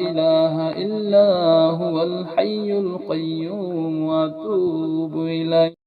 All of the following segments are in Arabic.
إله إلا هو الحي القيوم وأتوب إليه.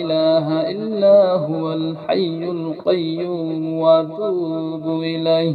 إله إلا هو الحي القيوم وأتوب إليه.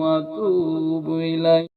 وأتوب إليه.